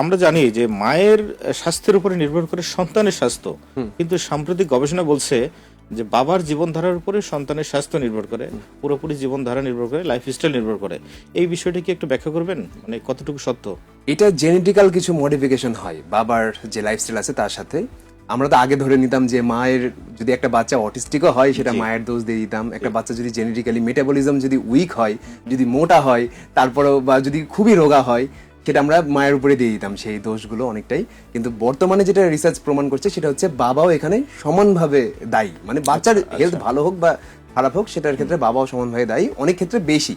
আমরা জানি যে মায়ের স্বাস্থ্যের উপরে নির্ভর করে সন্তানের স্বাস্থ্য। কিন্তু সাম্প্রতিক গবেষণা বলছে যে বাবার জীবনধারার উপরে সন্তানের স্বাস্থ্য নির্ভর করে পুরোপুরি জীবনধারা নির্ভর করে লাইফস্টাইল নির্ভর করে। এই বিষয়টি কি একটু ব্যাখ্যা করবেন? মানে কতটুকু সত্য? এটা জেনেটিক্যাল কিছু মডিফিকেশন হয় বাবার যে লাইফস্টাইল আছে তার সাথে। আমরা তো আগে ধরে নিতাম যে মায়ের যদি একটা বাচ্চা অটিস্টিকও হয় সেটা মায়ের দোষ দিয়ে দিতাম। একটা বাচ্চা যদি জেনেটিক্যালি মেটাবলিজম যদি উইক হয় যদি মোটা হয় তারপরেও বা যদি খুবই রোগা হয় সেটা আমরা মায়ের উপরে দিয়ে দিতাম সেই দোষগুলো অনেকটাই। কিন্তু বর্তমানে যেটা রিসার্চ প্রমাণ করছে সেটা হচ্ছে বাবাও এখানে সমানভাবে দায়ী। মানে বাচ্চার হেলথ ভালো হোক বা খারাপ হোক সেটার ক্ষেত্রে বাবাও সমানভাবে দায়ী। অনেক ক্ষেত্রে বেশি।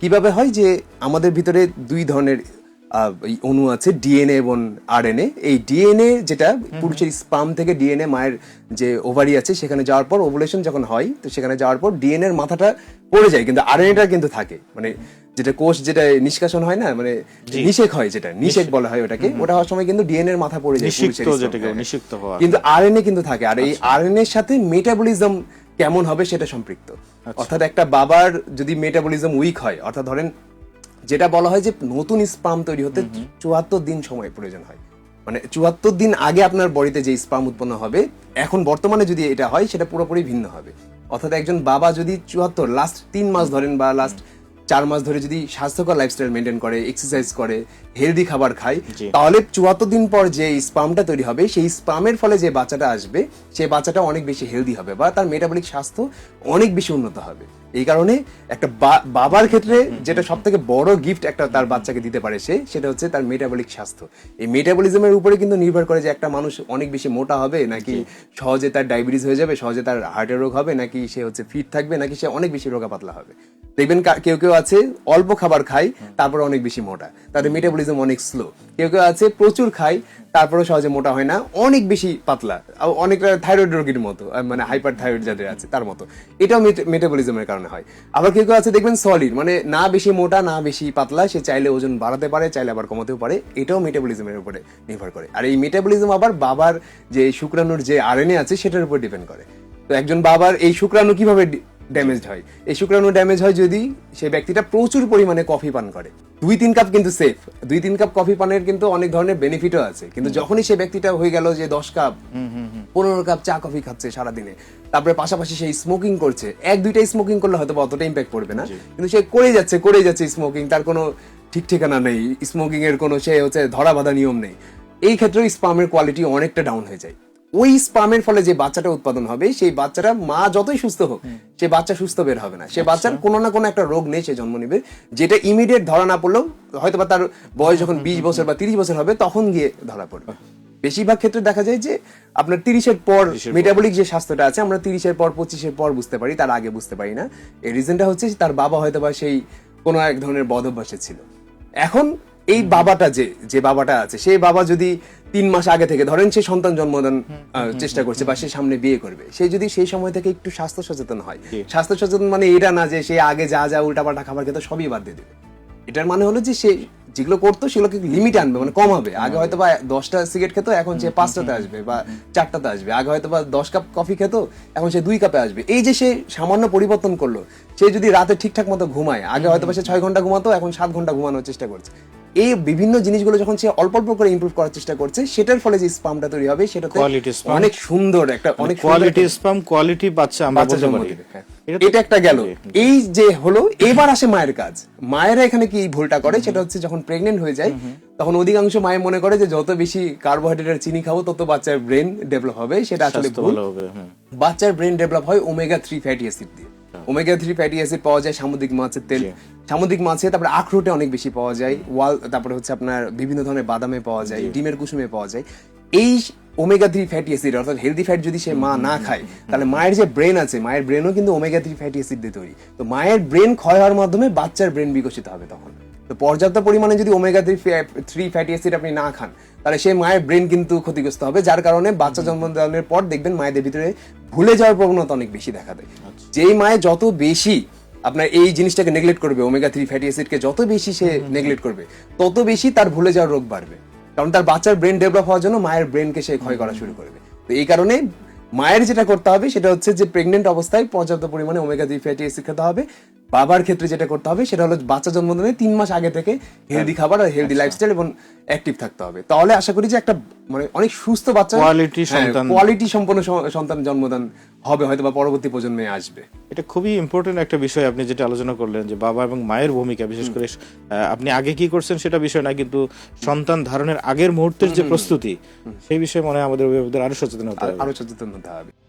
কীভাবে হয় যে আমাদের ভিতরে দুই ধরনের অণু আছে ডিএনএ এবং আরএনএ। এই ডিএনএ যেটা পুরুষের স্পাম থেকে ডিএনএ মায়ের যে ওভারি আছে সেখানে যাওয়ার পর ওভুলেশন যখন হয় তো সেখানে যাওয়ার পর ডিএনএ এর মাথাটা পড়ে যায় কিন্তু আরএনএটা কিন্তু থাকে। মানে যেটা কোষ যেটা নিষ্কাশন হয় না মানে নিষেক হয় যেটা নিষেক বলা হয় ওটাকে। ওটা হওয়ার সময় কিন্তু ডিএনএ এর মাথা পড়ে যায় নিষিক্ত। হওয়া। কিন্তু আরএনএ কিন্তু থাকে। আর এই আরএনএ এর সাথে মেটাবলিজম কেমন হবে সেটা সম্পৃক্ত। অর্থাৎ একটা বাবার যদি মেটাবলিজম উইক হয় অর্থাৎ ধরেন যেটা বলা হয় যে নতুন স্পাম তৈরি হতে চুয়াত্তর দিন সময় প্রয়োজন হয়। মানে চুয়াত্তর দিন আগে আপনার বডিতে যে স্পাম উৎপন্ন হবে এখন বর্তমানে যদি এটা হয় সেটা পুরোপুরি ভিন্ন হবে। অর্থাৎ একজন বাবা যদি চুয়াত্তর লাস্ট তিন মাস ধরেন বা লাস্ট চার মাস ধরে যদি স্বাস্থ্যকর লাইফস্টাইল মেনটেন করে এক্সারসাইজ করে হেলদি খাবার খায় তাহলে চুয়াত্তর দিন পর যে স্পামটা তৈরি হবে সেই স্পামের ফলে যে বাচ্চাটা আসবে সেই বাচ্চাটা অনেক বেশি হেলদি হবে বা তার মেটাবলিক স্বাস্থ্য অনেক বেশি উন্নত হবে। এই কারণে একটা বাবার ক্ষেত্রে যেটা সব থেকে বড় গিফট একটা তার বাচ্চাকে দিতে পারে সে সেটা হচ্ছে তার মেটাবলিক স্বাস্থ্য। এই মেটাবলিজমের উপরে কিন্তু নির্ভর করে যে একটা মানুষ অনেক বেশি মোটা হবে নাকি সহজে তার ডায়াবেটিস হয়ে যাবে সহজে তার হার্টের রোগ হবে নাকি সে হচ্ছে ফিট থাকবে নাকি সে অনেক বেশি রোগা পাতলা হবে। দেখবেন কেউ কেউ আছে অল্প খাবার খায় তারপর অনেক বেশি মোটা। তাদের মেটাবলিজম অনেক স্লো কেউ কেউ আছে প্রচুর খায় তারপরেও সহজে মোটা হয় না অনেক বেশি পাতলা। অনেকটা থাইরয়েড রোগীর মতো মানে হাইপার থাইরয়েড যাদের আছে তার মতো। এটাও মেটাবলিজমের কারণে হয়। আবার কেউ কেউ আছে দেখবেন সলিড মানে না বেশি মোটা না বেশি পাতলা সে চাইলে ওজন বাড়াতে পারে চাইলে আবার কমাতেও পারে এটাও মেটাবলিজমের উপরে নির্ভর করে। আর এই মেটাবলিজম আবার বাবার যে শুক্রাণুর যে আরএনএ আছে সেটার উপর ডিপেন্ড করে। তো একজন বাবার এই শুক্রাণু কীভাবে ড্যামেজড হয়। এই শুক্রাণু ড্যামেজ হয় যদি সেই ব্যক্তিটা প্রচুর পরিমাণে কফি পান করে। দুই তিন কাপ কিন্তু সেফ দুই তিন কাপ কফি পানের কিন্তু অনেক ধরনের বেনিফিটও আছে। কিন্তু যখনই সে ব্যক্তিটা হয়ে গেল যে দশ কাপ পনেরো কাপ চা কফি খাচ্ছে সারাদিনে তারপরে পাশাপাশি সেই স্মোকিং করছে এক দুইটা স্মোকিং করলে হয়তো অতটা ইম্প্যাক্ট পড়বে না। কিন্তু সে করে যাচ্ছে করে যাচ্ছে স্মোকিং তার কোনো ঠিক ঠিকানা নেই। স্মোকিং এর কোনো সে হচ্ছে ধরা বাঁধা নিয়ম নেই। এই ক্ষেত্রে স্পামের কোয়ালিটি অনেকটা ডাউন হয়ে যায়। ওই স্পামের ফলে যে বাচ্চাটা উৎপাদন হবে সেই বাচ্চাটা মা যতই সুস্থ হোক সে বাচ্চা সুস্থ বের হবে না। সে বাচ্চার কোনো না কোনো একটা রোগ নেই সে জন্ম নেবে যেটা ইমিডিয়েট ধরা না পড়লেও হয়তো বা তার বয়স যখন বিশ বছর বা তিরিশ বছর হবে তখন গিয়ে ধরা পড়বে। বেশিরভাগ ক্ষেত্রে দেখা যায় যে আপনার তিরিশের পর মেটাবলিক যে স্বাস্থ্যটা আছে আমরা তিরিশের পর পঁচিশের পর বুঝতে পারি তার আগে বুঝতে পারি না। এই রিজনটা হচ্ছে তার বাবা হয়তো বা সেই কোনো এক ধরনের বদ অভ্যাসে ছিল। এখন এই বাবাটা যে যে বাবাটা আছে সেই বাবা যদি তিন মাস আগে থেকে ধরেন সে সন্তান জন্মদান চেষ্টা করছে বা সে সামনে বিয়ে করবে সে যদি সেই সময় থেকে একটু স্বাস্থ্য সচেতন হয় স্বাস্থ্য সচেতন মানে এটা না যে সে আগে যা যা উল্টাপাল্টা খাবার খেত সবই বাদ দিয়ে দেবে। এটার মানে হলো যে সে যেগুলো করতো সেগুলোকে লিমিট আনবে মানে কমাবে। আগে হয়তো বা দশটা সিগারেট খেতো এখন সে পাঁচটাতে আসবে বা চারটাতে আসবে। আগে হয়তো বা দশ কাপ কফি খেতো এখন সে দুই কাপে আসবে। এই যে সে সামান্য পরিবর্তন করল সে যদি রাতে ঠিকঠাক মতো ঘুমায় আগে হয়তো বা সে ছয় ঘণ্টা ঘুমাতো এখন সাত ঘণ্টা ঘুমানোর চেষ্টা করছে। এই বিভিন্ন জিনিসগুলো যখন সে অল্প অল্প করে ইমপ্রুভ করার চেষ্টা করছে সেটার ফলে যে স্পামটা তৈরি হবে সেটাতে Quality sperm। অনেক সুন্দর একটা অনেক কোয়ালিটি স্পাম কোয়ালিটি বাচ্চা আমরা বলতে পারি। এটা একটা গেল। এই যে হলো এবার আসে মায়ের কাজ। মায়েরা এখানে কি ভুলটা করে? সেটা হচ্ছে যখন প্রেগনেন্ট হয়ে যায় তখন অধিকাংশ মায়ের মনে করে যে যত বেশি কার্বোহাইড্রেটের চিনি খাব তত বাচ্চার ব্রেন ডেভেলপ হবে। সেটা আসলে ভুল। বাচ্চার ব্রেন ডেভেলপ হয় ওমেগা থ্রি ফ্যাটি অ্যাসিড দিয়ে। ওমেগা থ্রি ফ্যাটি অ্যাসিড পাওয়া যায় সামুদ্রিক মাছের তেল। সামুদ্রিক মাছে তারপরে আখরোটে অনেক বেশি পাওয়া যায় ওয়াল তারপরে হচ্ছে আপনার বিভিন্ন ধরনের বাদামে পাওয়া যায় ডিমের কুসুমে পাওয়া যায়। এই ওমেগা থ্রি ফ্যাটি অ্যাসিড অর্থাৎ হেলদি ফ্যাট যদি সে মা না খায় তাহলে মায়ের যে ব্রেন আছে মায়ের ব্রেনও কিন্তু ওমেগা থ্রি ফ্যাটি অ্যাসিড দিয়ে তৈরি। তো মায়ের ব্রেন ক্ষয় হওয়ার মাধ্যমে বাচ্চার ব্রেন বিকশিত হবে তখন। তো পর্যাপ্ত পরিমাণে যদি omega three three fatty acid আপনি না খান তাহলে সেই মায়ের ব্রেন কিন্তু ক্ষতিগ্রস্ত হবে যার কারণে বাচ্চা জন্মদানের পর দেখবেন মায়েদের ভিতরে ভুলে যাওয়ার প্রবণতা অনেক বেশি দেখা দেয়। যেই মায়ে যত বেশি আপনার এই জিনিসটাকে নেগলেক্ট করবে ওমেগা থ্রি ফ্যাটি অ্যাসিডকে যত বেশি সে নেগলেক্ট করবে তত বেশি তার ভুলে যাওয়ার রোগ বাড়বে। কারণ তার বাচ্চার ব্রেন ডেভেলপ হওয়ার জন্য মায়ের ব্রেনকে সে ক্ষয় করা শুরু করবে। তো এই কারণে মায়ের যেটা করতে হবে সেটা হচ্ছে যে প্রেগনেন্ট অবস্থায় পর্যাপ্ত পরিমাণে ওমেগা থ্রি ফ্যাটি অ্যাসিড খেতে হবে। বাবার ক্ষেত্রে যেটা করতে হবে সেটা হলো বাচ্চা জন্মদানের তিন মাস আগে থেকে হেলদি খাবার আর হেলদি লাইফস্টাইল এবং অ্যাক্টিভ থাকতে হবে। তাহলে আশা করি যে একটা মানে অনেক সুস্থ বাচ্চা Quality সন্তান। কোয়ালিটি সম্পন্ন সন্তান জন্মদান হবে হয়তো বা পরবর্তী প্রজন্মে আসবে। এটা খুবই ইম্পর্টেন্ট একটা বিষয় আপনি যেটা আলোচনা করলেন যে বাবা এবং মায়ের ভূমিকা বিশেষ করে আপনি আগে কি করছেন সেটা বিষয় না কিন্তু সন্তান ধারণের আগের মুহূর্তের যে প্রস্তুতি সেই বিষয়ে মনে হয় আমাদের অভিভাবকদের আরও সচেতন হতে হবে। আরও সচেতন হতে হবে।